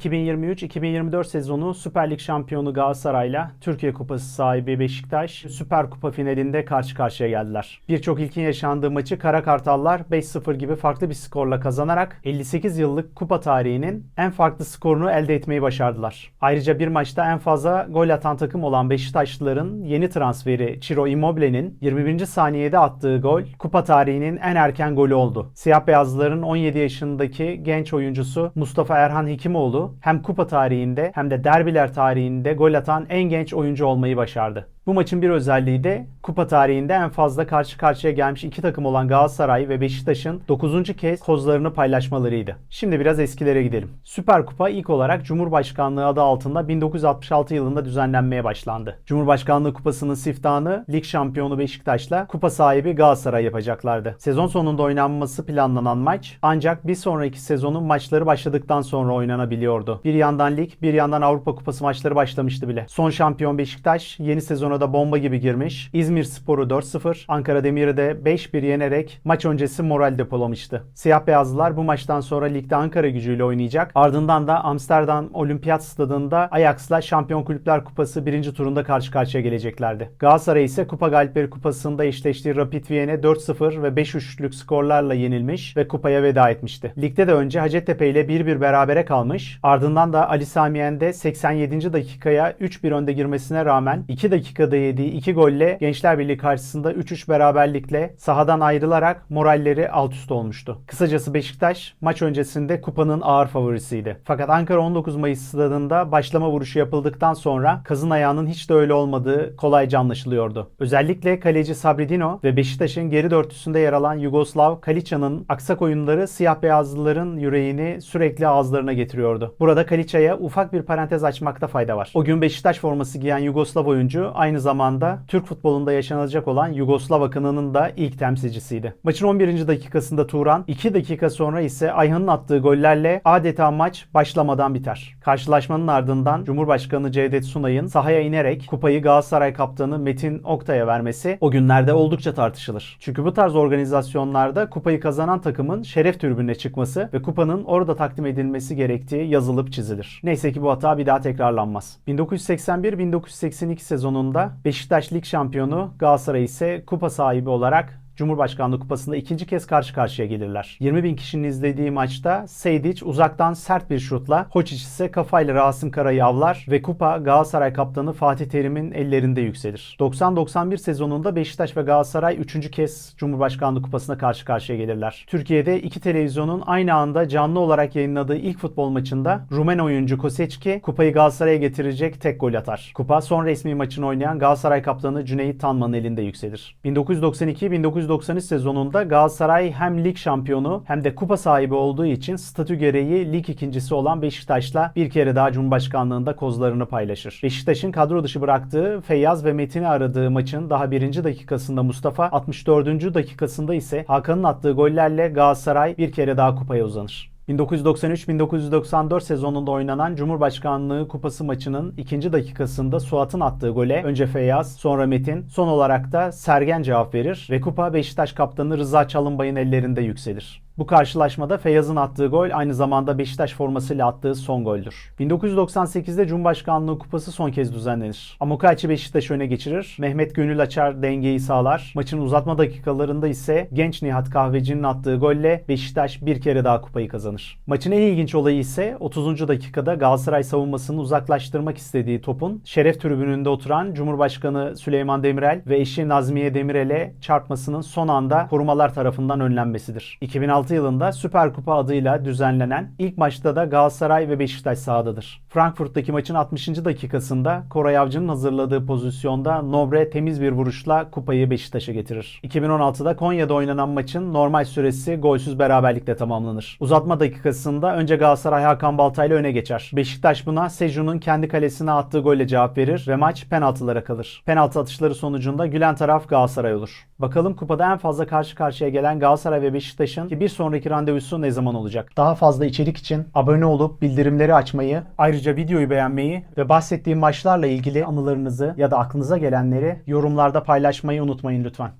2023-2024 sezonu Süper Lig şampiyonu Galatasaray'la Türkiye Kupası sahibi Beşiktaş Süper Kupa finalinde karşı karşıya geldiler. Birçok ilkin yaşandığı maçı Kara Kartallar 5-0 gibi farklı bir skorla kazanarak 58 yıllık kupa tarihinin en farklı skorunu elde etmeyi başardılar. Ayrıca bir maçta en fazla gol atan takım olan Beşiktaşlıların yeni transferi Ciro Immobile'nin 21. saniyede attığı gol kupa tarihinin en erken golü oldu. Siyah beyazlıların 17 yaşındaki genç oyuncusu Mustafa Erhan Hekimoğlu hem kupa tarihinde hem de derbiler tarihinde gol atan en genç oyuncu olmayı başardı. Bu maçın bir özelliği de kupa tarihinde en fazla karşı karşıya gelmiş iki takım olan Galatasaray ve Beşiktaş'ın 9. kez kozlarını paylaşmalarıydı. Şimdi biraz eskilere gidelim. Süper Kupa ilk olarak Cumhurbaşkanlığı adı altında 1966 yılında düzenlenmeye başlandı. Cumhurbaşkanlığı Kupası'nın siftahını lig şampiyonu Beşiktaş'la kupa sahibi Galatasaray yapacaklardı. Sezon sonunda oynanması planlanan maç ancak bir sonraki sezonun maçları başladıktan sonra oynanabiliyordu. Bir yandan lig, bir yandan Avrupa Kupası maçları başlamıştı bile. Son şampiyon Beşiktaş yeni sezona da bomba gibi girmiş. İzmir Sporu 4-0, Ankara Demir'i de 5-1 yenerek maç öncesi moral depolamıştı. Siyah beyazlılar bu maçtan sonra ligde Ankara gücüyle oynayacak. Ardından da Amsterdam Olimpiyat Stadında Ajax'la Şampiyon Kulüpler Kupası birinci turunda karşı karşıya geleceklerdi. Galatasaray ise Kupa Galipleri Kupası'nda eşleştiği Rapid Viyen'e 4-0 ve 5-3'lük skorlarla yenilmiş ve kupaya veda etmişti. Ligde de önce Hacettepe ile 1-1 berabere kalmış. Ardından da Ali Sami Yen'de 87. dakikaya 3-1 önde girmesine rağmen 2 dakikada yediği 2 golle Gençler Birliği karşısında 3-3 beraberlikle sahadan ayrılarak moralleri alt üst olmuştu. Kısacası Beşiktaş maç öncesinde kupanın ağır favorisiydi. Fakat Ankara 19 Mayıs stadında başlama vuruşu yapıldıktan sonra kazın ayağının hiç de öyle olmadığı kolayca anlaşılıyordu. Özellikle kaleci Sabridino ve Beşiktaş'ın geri dörtüsünde yer alan Yugoslav Kalica'nın aksak oyunları siyah beyazlıların yüreğini sürekli ağızlarına getiriyordu. Burada Kalica'ya ufak bir parantez açmakta fayda var. O gün Beşiktaş forması giyen Yugoslav oyuncu aynı zamanda Türk futbolunda yaşanacak olan Yugoslav akınının da ilk temsilcisiydi. Maçın 11. dakikasında Turan, 2 dakika sonra ise Ayhan'ın attığı gollerle adeta maç başlamadan biter. Karşılaşmanın ardından Cumhurbaşkanı Cevdet Sunay'ın sahaya inerek kupayı Galatasaray kaptanı Metin Oktay'a vermesi o günlerde oldukça tartışılır. Çünkü bu tarz organizasyonlarda kupayı kazanan takımın şeref tribününe çıkması ve kupanın orada takdim edilmesi gerektiği yazılıp çizilir. Neyse ki bu hata bir daha tekrarlanmaz. 1981-1982 sezonunda Beşiktaş Lig şampiyonu, Galatasaray ise kupa sahibi olarak Cumhurbaşkanlığı Kupası'nda ikinci kez karşı karşıya gelirler. 20 bin kişinin izlediği maçta Seydic uzaktan sert bir şutla, Hoçic ise kafayla Rasim Kara'yı avlar ve kupa Galatasaray kaptanı Fatih Terim'in ellerinde yükselir. 90-91 sezonunda Beşiktaş ve Galatasaray üçüncü kez Cumhurbaşkanlığı Kupası'na karşı karşıya gelirler. Türkiye'de iki televizyonun aynı anda canlı olarak yayınladığı ilk futbol maçında Rumen oyuncu Kosecki kupayı Galatasaray'a getirecek tek gol atar. Kupa son resmi maçını oynayan Galatasaray kaptanı Cüneyt Tanman'ın elinde yükselir. 1992-1993 1993 sezonunda Galatasaray hem lig şampiyonu hem de kupa sahibi olduğu için statü gereği lig ikincisi olan Beşiktaş'la bir kere daha Cumhurbaşkanlığında kozlarını paylaşır. Beşiktaş'ın kadro dışı bıraktığı Feyyaz ve Metin'i aradığı maçın daha birinci dakikasında Mustafa, 64. dakikasında ise Hakan'ın attığı gollerle Galatasaray bir kere daha kupaya uzanır. 1993-1994 sezonunda oynanan Cumhurbaşkanlığı Kupası maçının ikinci dakikasında Suat'ın attığı gole önce Feyyaz, sonra Metin, son olarak da Sergen cevap verir ve kupa Beşiktaş kaptanı Rıza Çalınbay'ın ellerinde yükselir. Bu karşılaşmada Feyyaz'ın attığı gol aynı zamanda Beşiktaş formasıyla attığı son goldür. 1998'de Cumhurbaşkanlığı Kupası son kez düzenlenir. Amokachi Beşiktaş öne geçirir. Mehmet Gönül Açar dengeyi sağlar. Maçın uzatma dakikalarında ise genç Nihat Kahveci'nin attığı golle Beşiktaş bir kere daha kupayı kazanır. Maçın en ilginç olayı ise 30. dakikada Galatasaray savunmasını uzaklaştırmak istediği topun şeref tribününde oturan Cumhurbaşkanı Süleyman Demirel ve eşi Nazmiye Demirel'e çarpmasının son anda korumalar tarafından önlenmesidir. 2006 2006 yılında Süper Kupa adıyla düzenlenen ilk maçta da Galatasaray ve Beşiktaş sahadadır. Frankfurt'taki maçın 60. dakikasında Koray Avcı'nın hazırladığı pozisyonda Nobre temiz bir vuruşla kupayı Beşiktaş'a getirir. 2016'da Konya'da oynanan maçın normal süresi golsüz beraberlikle tamamlanır. Uzatma dakikasında önce Galatasaray Hakan Baltay'la öne geçer. Beşiktaş buna Seju'nun kendi kalesine attığı golle cevap verir ve maç penaltılara kalır. Penaltı atışları sonucunda gülen taraf Galatasaray olur. Bakalım kupada en fazla karşı karşıya gelen Galatasaray ve Beşiktaş'ın bir sonraki randevusu ne zaman olacak? Daha fazla içerik için abone olup bildirimleri açmayı, ayrıca videoyu beğenmeyi ve bahsettiğim maçlarla ilgili anılarınızı ya da aklınıza gelenleri yorumlarda paylaşmayı unutmayın lütfen.